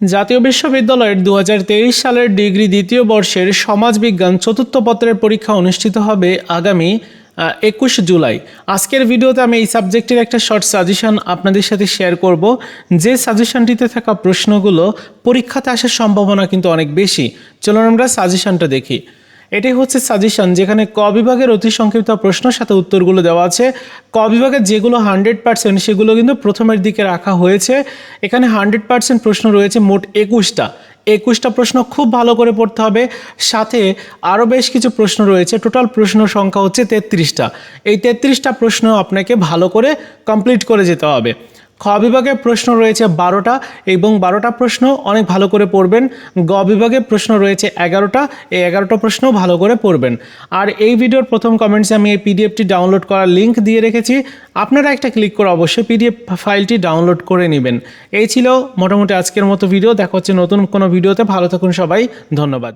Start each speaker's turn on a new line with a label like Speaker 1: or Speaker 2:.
Speaker 1: জাতীয় বিশ্ববিদ্যালয়ের দু হাজার তেইশ সালের ডিগ্রি দ্বিতীয় বর্ষের সমাজবিজ্ঞান চতুর্থ পত্রের পরীক্ষা অনুষ্ঠিত হবে আগামী একুশ জুলাই। আজকের ভিডিওতে আমি এই সাবজেক্টের একটা শর্ট সাজেশন আপনাদের সাথে শেয়ার করব। যে সাজেশনটিতে থাকা প্রশ্নগুলো পরীক্ষাতে আসার সম্ভাবনা কিন্তু অনেক বেশি। চলুন আমরা সাজেশনটা দেখি। এটাই হচ্ছে সাজেশন যেখানে ক বিভাগের অতি সংক্ষিপ্ত প্রশ্ন সাথে উত্তরগুলো দেওয়া আছে। ক বিভাগের যেগুলো হান্ড্রেড পার্সেন্ট সেগুলো কিন্তু প্রথমের দিকে রাখা হয়েছে। এখানে হান্ড্রেড পার্সেন্ট প্রশ্ন রয়েছে মোট একুশটা। একুশটা প্রশ্ন খুব ভালো করে পড়তে হবে। সাথে আরও বেশ কিছু প্রশ্ন রয়েছে। টোটাল প্রশ্ন সংখ্যা হচ্ছে তেত্রিশটা। এই তেত্রিশটা প্রশ্ন আপনাকে ভালো করে কমপ্লিট করে যেতে হবে। খ বিভাগে প্রশ্ন রয়েছে বারোটা এবং বারোটা প্রশ্ন অনেক ভালো করে পড়বেন। গ বিভাগে প্রশ্ন রয়েছে এগারোটা, এই এগারোটা প্রশ্নও ভালো করে পড়বেন। আর এই ভিডিওর প্রথম কমেন্টসে আমি এই পিডিএফটি ডাউনলোড করার লিঙ্ক দিয়ে রেখেছি। আপনারা একটা ক্লিক করে অবশ্যই পিডিএফ ফাইলটি ডাউনলোড করে নেবেন। এই ছিল মোটামুটি আজকের মতো ভিডিও দেখা হচ্ছে নতুন কোনো ভিডিওতে ভালো থাকুন সবাই। ধন্যবাদ।